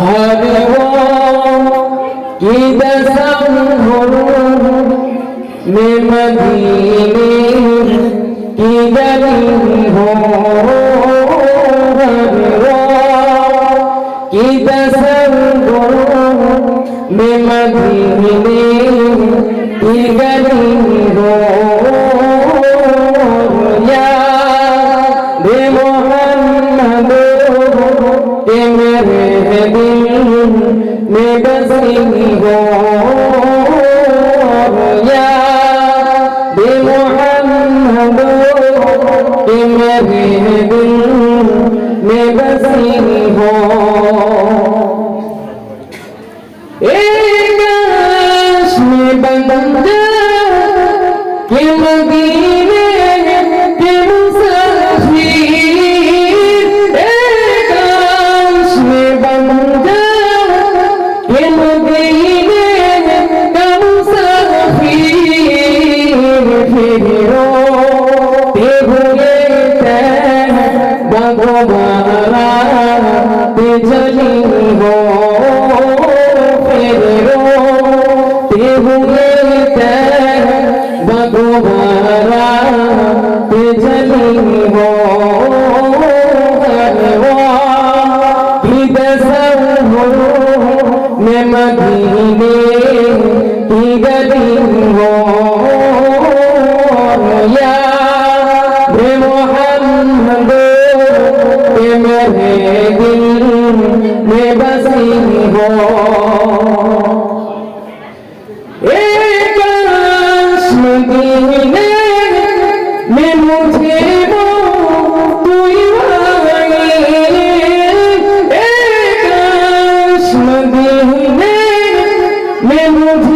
हरि ओम की दसम में मदीने की गली हो من بصره में मदीने की गली हो या बे मोहम्मद के मेरे दिल में बसी हो में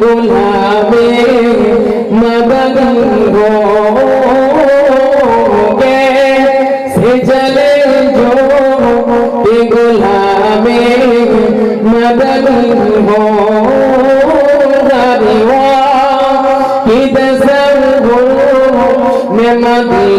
गुलाबे मदनी हो से जले जो ये गुलाबे मदनी हो दरिवा की दसर हो में मदीने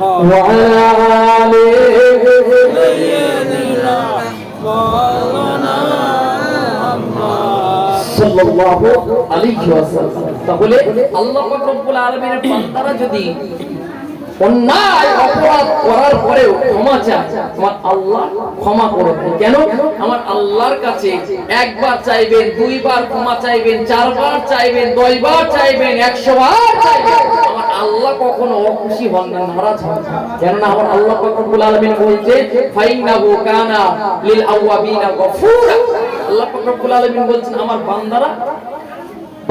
وعلى آله সাল্লাল্লাহু আলাইহি ওয়াসাল্লাম তাহলে আল্লাহ পাক রব্বুল আলামিনের বান্দারা যদি অন্যায় অপরাধ করার পরেও ক্ষমা চায় আমার আল্লাহ ক্ষমা করে কেন? আমার আল্লাহর কাছে একবার চাইবেন দুইবার ক্ষমা চাইবেন চারবার চাইবেন দশবার চাইবেন একশো বার চাইবেন। আমার আল্লাহ কখনো অখুশি হন না নারাজ হন না। কেননা আমার আল্লাহ পাক রব্বুল আলামিন বলছে ফাইন্নাহু কানা লিল আওয়াবিনা গফুরা। আল্লাহ রব্বুল আলামিন বলছেন আমার বান্দারা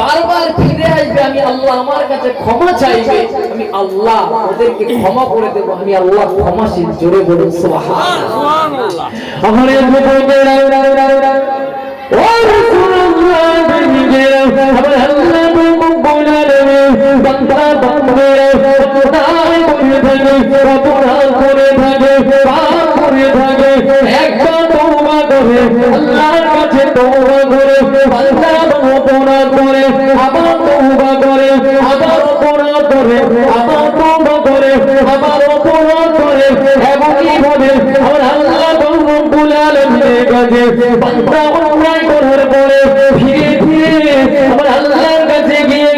বারবার ফিরে আসবে আমি আল্লাহ আমার কাছে ক্ষমা চাইবে আমি আল্লাহ ওদেরকে ক্ষমা করে দেব আমি আল্লাহ ক্ষমাশীল জোরে বলুন সুবহানাল্লাহ আমার এই বলে ও রাসূলুল্লাহ বিনবে আমার আল্লাহ বলে বান্দা বান্দা করে ভাগে করার পরে ফিরে ফিরে আমার আল্লাহর কাছে গিয়ে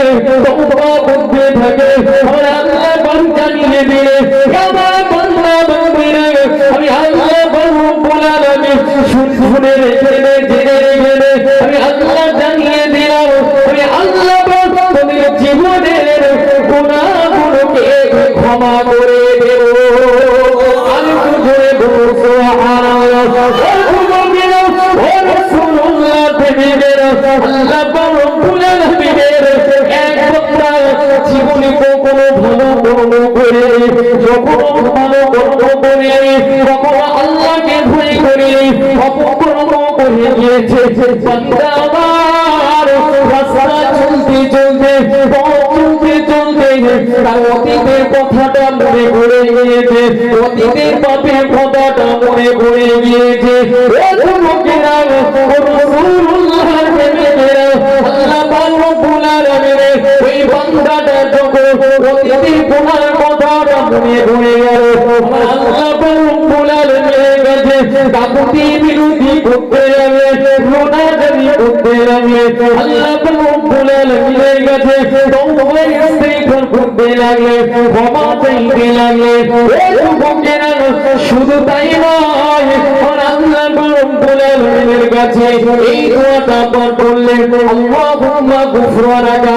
বান্দা আমার চলতে চলতে চলতে চলতে তার অতীতের কথাটা মনে গিয়েছে অতীতের পাপের কথাটা গিয়েছে। কথাটা মনে পড়ে গেল কাকুতি বিরোধী করতে লাগে রোনাদারি করতে লাগে আল্লাহ রব্বুল আলামিনের কাছে তওবা ইস্তিগফার করতে লাগে ক্ষমা চাইতে লাগে শুধু তাই নয় আল্লাহ পাক রব্বুল আলামিনের এই দোয়াটা গুফরানাকা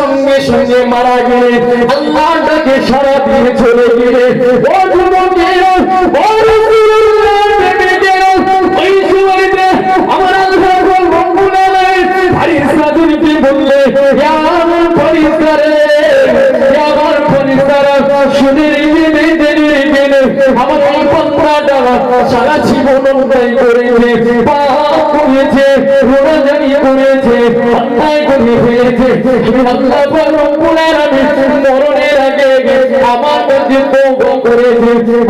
সঙ্গে সঙ্গে মারা গেলে আল্লাহটাকে সারা দিয়ে চলে গেলে। ও আমার কাছে তওবা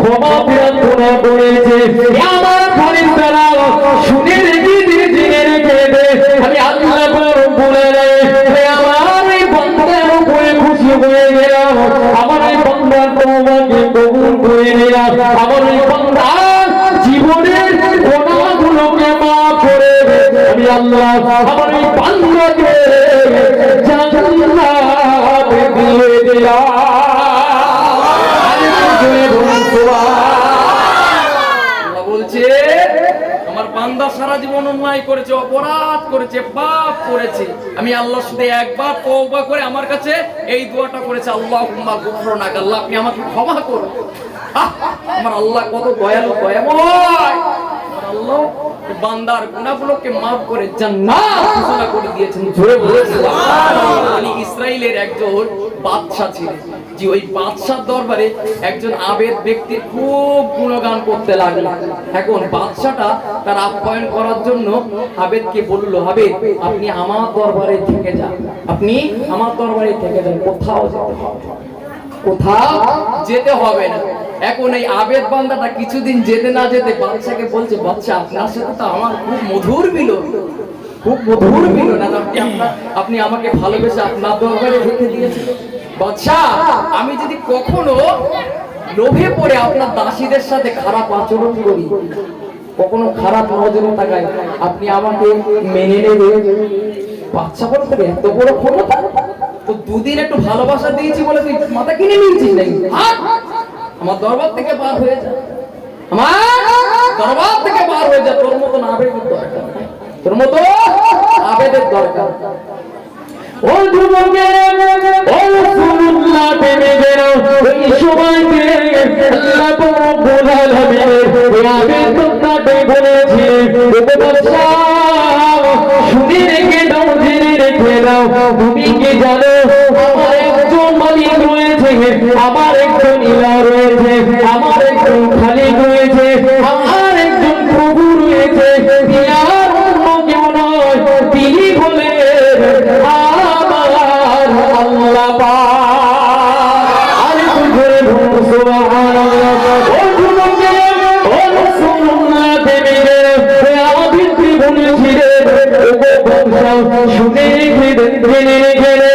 বলছে আমার বান্দা সারা জীবন অন্যায় করেছে, অপরাধ করেছে, পাপ করেছে। আমি আল্লাহর সাথে একবার তওবা করে আমার কাছে এই দোয়াটা করেছে, আল্লাহুম্মা গুফরানাক আল্লাহ আপনি আমাকে ক্ষমা করুন। আমার আল্লাহ কত দয়ালু, দয়াময়। আমার আল্লাহ বান্দার গুনাহগুলোকে maaf করে জান্নাত ঘোষণা করে দিয়েছেন। জোরে বলে সুবহানাল্লাহ। মানে ইসরাইলের একজন বাদশা ছিলেন। যে ওই বাদশার দরবারে একজন আবেদ ব্যক্তির খুব গুণগান করতে লাগল। এখন বাদশাটা তার আপ্যায়ন করার জন্য আবেদকে বলল আবেদ আপনি আমার দরবারে থেকে যান। আপনি আমার দরবারে থেকে যান। কোথাও যেতে হবে। কোথাও যেতে হবে না। এখন এই আবেদ বান্দাটা কিছুদিন যেতে না যেতে বাদশাকে বলছে, বাদশা, আপনার সাথে তো আমার খুব মধুর মিলন। খুব মধুর মিলন। আপনি আমাকে ভালোবেসে আপনার দরবারে রেখে দিয়েছেন। বাদশা, আমি যদি কখনো লোভে পড়ে আপনার দাসীদের সাথে খারাপ আচরণ করি, কখনো খারাপ নজরে তাকাই আপনি আমাকে মেনে নেবে। বাচ্চা বলতে এত বড় ক্ষমতা? তো দুদিন একটু ভালোবাসা দিয়েছি বলে তুই মাথা কিনে নিয়েছিস নাই! আমার দরবার থেকে পার হয়ে যা। আমার দরবার থেকে পার হয়ে যা, তোর মতন আবেদের দরকার তোর মতো আবেদের দরকার জানো মালিক রয়েছে। আমার রয়েছে, আমার একজন খালি রয়েছে, আমার একজন প্রভু রয়েছে। আর অন্য কেউ নয়, তিনি বলে আমার আল্লাহ আরে ঘরে ভক্ত সোহান শুনে গেলে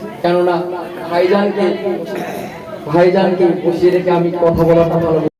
কেননা ভাইজানকে ভাইজানকে বসিয়ে রেখে আমি কথা বলাটা ভালো